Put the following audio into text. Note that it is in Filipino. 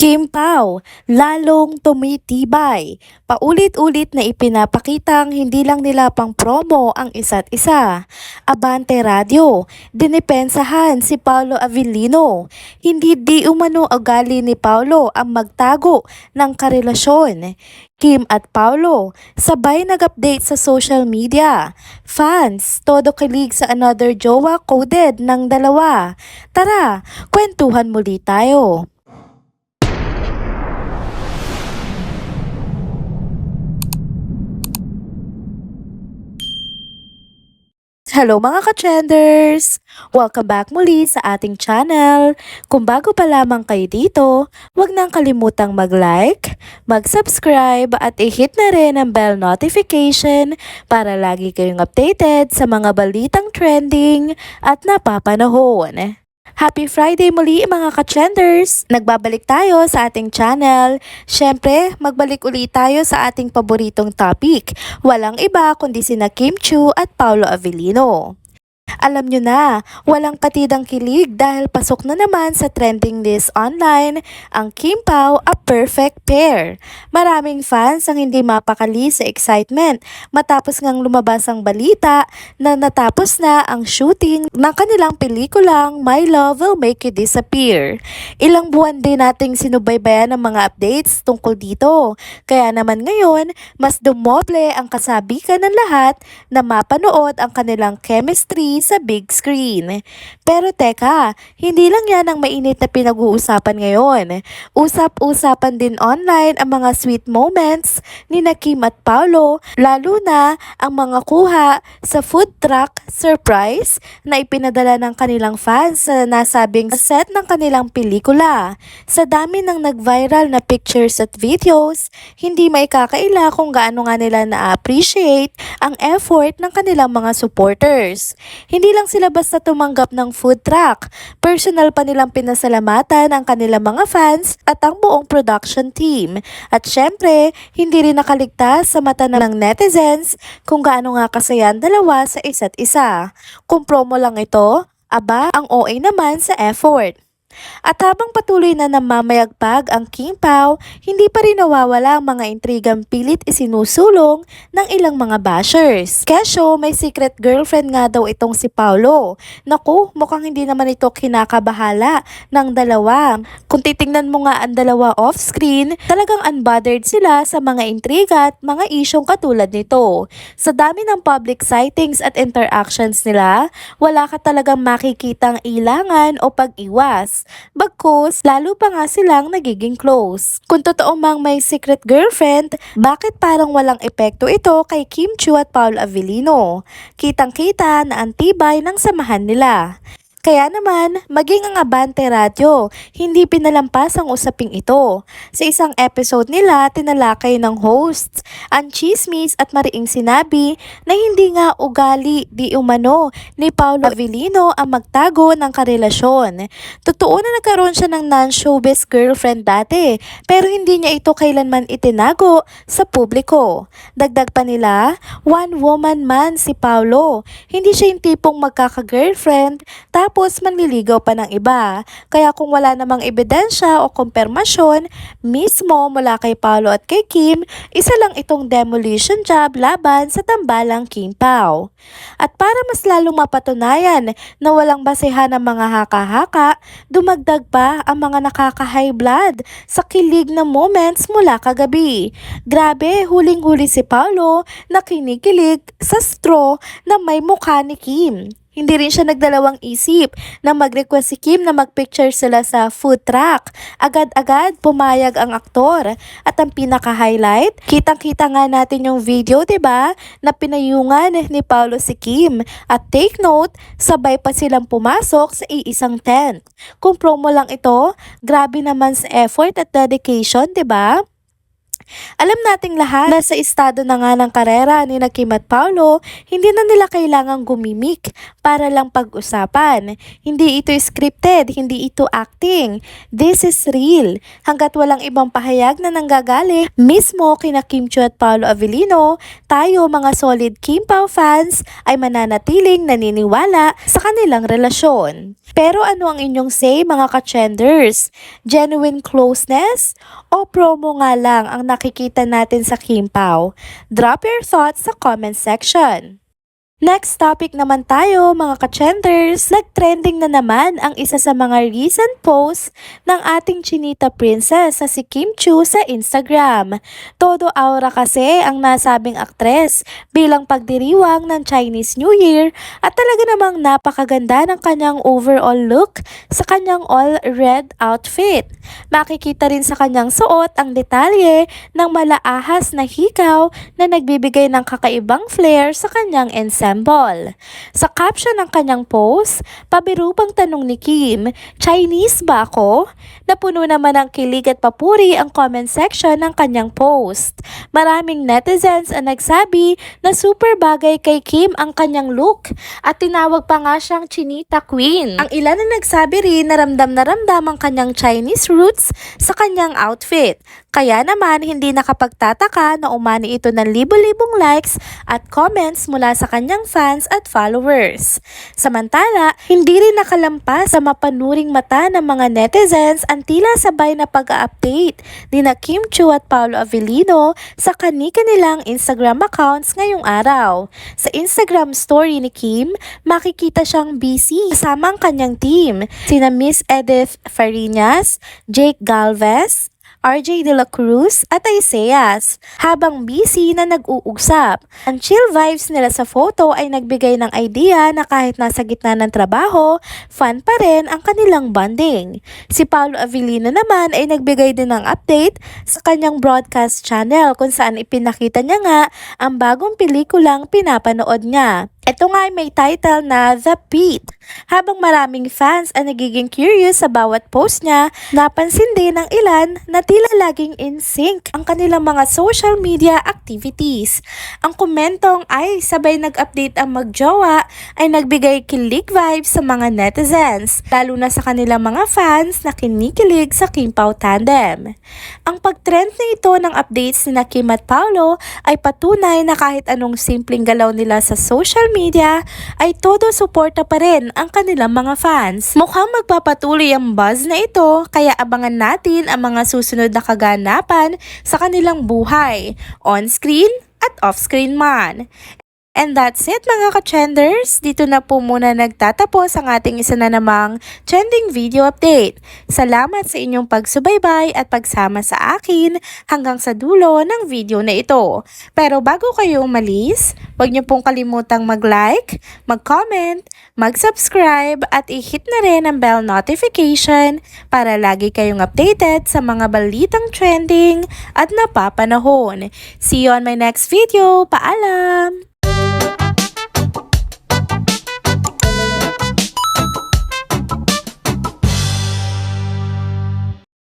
Kim Pao, lalong tumitibay. Paulit-ulit na ipinapakitang hindi lang nila pang promo ang isa't isa. Abante Radio, dinipensahan si Paolo Avellino. Hindi di umano ugali ni Paolo ang magtago ng karelasyon. Kim at Paolo, sabay nag-update sa social media. Fans, todo kilig sa another jowa coded ng dalawa. Tara, kwentuhan muli tayo. Hello mga ka-trenders! Welcome back muli sa ating channel. Kung bago pa lamang kayo dito, huwag nang kalimutang mag-like, mag-subscribe at i-hit na rin ang bell notification para lagi kayong updated sa mga balitang trending at napapanahon. Happy Friday muli mga ka-trenders! Nagbabalik tayo sa ating channel. Siyempre, magbalik ulit tayo sa ating paboritong topic. Walang iba kundi sina Kim Chu at Paolo Avellino. Alam nyo na, walang patidang kilig dahil pasok na naman sa trending list online ang Kim Pao a perfect pair. Maraming fans ang hindi mapakali sa excitement matapos ngang lumabas ang balita na natapos na ang shooting ng kanilang pelikulang My Love Will Make You Disappear. Ilang buwan din nating sinubaybayan ang mga updates tungkol dito. Kaya naman ngayon, mas dumoble ang kasabikan ng lahat na mapanood ang kanilang chemistry sa big screen. Pero teka, hindi lang yan ang mainit na pinag-uusapan ngayon. Usap-usapan din online ang mga sweet moments ni Kim at Paolo, lalo na ang mga kuha sa food truck surprise na ipinadala ng kanilang fans sa nasabing set ng kanilang pelikula. Sa dami ng nag-viral na pictures at videos, hindi may kakaila kung gaano nga nila na-appreciate ang effort ng kanilang mga supporters. Hindi lang sila basta tumanggap ng food truck, personal pa nilang pinasalamatan ang kanilang mga fans at ang buong production team. At syempre, hindi rin nakaligtas sa mata ng netizens kung gaano nga kasaya ang dalawa sa isa't isa. Kung promo lang ito, aba, ang OA naman sa effort. At habang patuloy na namamayagpag ang King Pao, hindi pa rin nawawala ang mga intrigang pilit isinusulong ng ilang mga bashers. Kesyo, may secret girlfriend nga daw itong si Paolo. Naku, mukhang hindi naman ito kinakabahala ng dalawa. Kung titingnan mo nga ang dalawa off-screen, talagang unbothered sila sa mga intriga at mga isyong katulad nito. Sa dami ng public sightings at interactions nila, wala ka talagang makikitang ilangan o pag-iwas. Bagkus, lalo pa nga silang nagiging close. Kung totoo mang may secret girlfriend, bakit parang walang epekto ito kay Kim Chu at Paul Avellino? Kitang-kita na antibay ng samahan nila. Kaya naman, maging ang Abante Radio, hindi pinalampas ang usaping ito. Sa isang episode nila, tinalakay ng hosts ang chismis at mariing sinabi na hindi nga ugali di umano ni Paolo Avellino ang magtago ng karelasyon. Totoo na nagkaroon siya ng non-showbiz girlfriend dati, pero hindi niya ito kailanman itinago sa publiko. Dagdag pa nila, one woman man si Paolo. Hindi siya yung tipong magkaka-girlfriend, tapos manliligaw pa ng iba. Kaya kung wala namang ebidensya o kumpirmasyon, mismo mula kay Paolo at kay Kim, isa lang itong demolition job laban sa tambalang Kim Pao. At para mas lalong mapatunayan na walang basehan ng mga haka-haka, dumagdag pa ang mga nakaka-high blood sa kilig na moments mula kagabi. Grabe, huling-huli si Paolo na kinikilig sa straw na may mukha ni Kim. Hindi rin siya nagdalawang isip na mag-request si Kim na mag-picture sila sa food truck. Agad-agad pumayag ang aktor. At ang pinaka-highlight, kitang-kita nga natin yung video, ba? Na pinayungan ni Paolo si Kim. At take note, sabay pa silang pumasok sa iisang tent. Kung promo lang ito, grabe naman sa effort at dedication, 'di ba? Alam nating lahat na sa estado na nga ng karera ni na Kim at Paolo, hindi na nila kailangang gumimik para lang pag-usapan. Hindi ito scripted, hindi ito acting. This is real. Hanggat walang ibang pahayag na nanggagaling, mismo kina Kim Chiu at Paolo Avellino, tayo mga solid Kim Pao fans ay mananatiling naniniwala sa kanilang relasyon. Pero ano ang inyong say mga ka-chenders? Genuine closeness o promo nga lang ang nakikita natin sa Kim Pao? Drop your thoughts sa comment section. Next topic naman tayo mga ka-chenders. Nag-trending na naman ang isa sa mga recent posts ng ating chinita princess na si Kim Chu sa Instagram. Todo aura kasi ang nasabing aktres bilang pagdiriwang ng Chinese New Year at talaga namang napakaganda ng kanyang overall look sa kanyang all red outfit. Makikita rin sa kanyang suot ang detalye ng malaahas na hikaw na nagbibigay ng kakaibang flair sa kanyang ensemble. Sa caption ng kanyang post, pabirupang tanong ni Kim, Chinese ba ako? Napuno naman ng kilig at papuri ang comment section ng kanyang post. Maraming netizens ang nagsabi na super bagay kay Kim ang kanyang look at tinawag pa nga siyang Chinita Queen. Ang ilan na nagsabi rin na ramdam na ramdam ang kanyang Chinese roots sa kanyang outfit. Kaya naman hindi nakapagtataka na umani ito ng libo-libong likes at comments mula sa kanyang fans at followers. Samantala, hindi rin nakalampas sa mapanuring mata ng mga netizens ang tila sabay na pag-update ni na Kim Chu at Paolo Avellino sa kani-kanilang Instagram accounts ngayong araw. Sa Instagram story ni Kim, makikita siyang busy kasama ang kanyang team, sina Miss Edith Farinas, Jake Galvez, RJ De La Cruz at Isaias habang busy na nag-uusap. Ang chill vibes nila sa photo ay nagbigay ng idea na kahit nasa gitna ng trabaho, fun pa rin ang kanilang bonding. Si Paolo Avellino naman ay nagbigay din ng update sa kanyang broadcast channel kung saan ipinakita niya nga ang bagong pelikulang pinapanood niya. Ito nga ay may title na The Pete. Habang maraming fans ang nagiging curious sa bawat post niya, napansin din ng ilan na tila laging in sync ang kanilang mga social media activities. Ang komentong ay sabay nag-update ang magjowa ay nagbigay kilig vibes sa mga netizens, lalo na sa kanilang mga fans na kinikilig sa Kim Pao tandem. Ang pag-trend na ito ng updates ni na Kim at Paolo ay patunay na kahit anong simpleng galaw nila sa social media ay todo suporta pa rin ang kanilang mga fans. Mukhang magpapatuloy ang buzz na ito kaya abangan natin ang mga susunod na kaganapan sa kanilang buhay, on-screen at off-screen man. And that's it mga ka-trenders. Dito na po muna nagtatapos ang ating isa na namang trending video update. Salamat sa inyong pagsubaybay at pagsama sa akin hanggang sa dulo ng video na ito. Pero bago kayo umalis, huwag niyo pong kalimutang mag-like, mag-comment, mag-subscribe at i-hit na rin ang bell notification para lagi kayong updated sa mga balitang trending at napapanahon. See you on my next video. Paalam!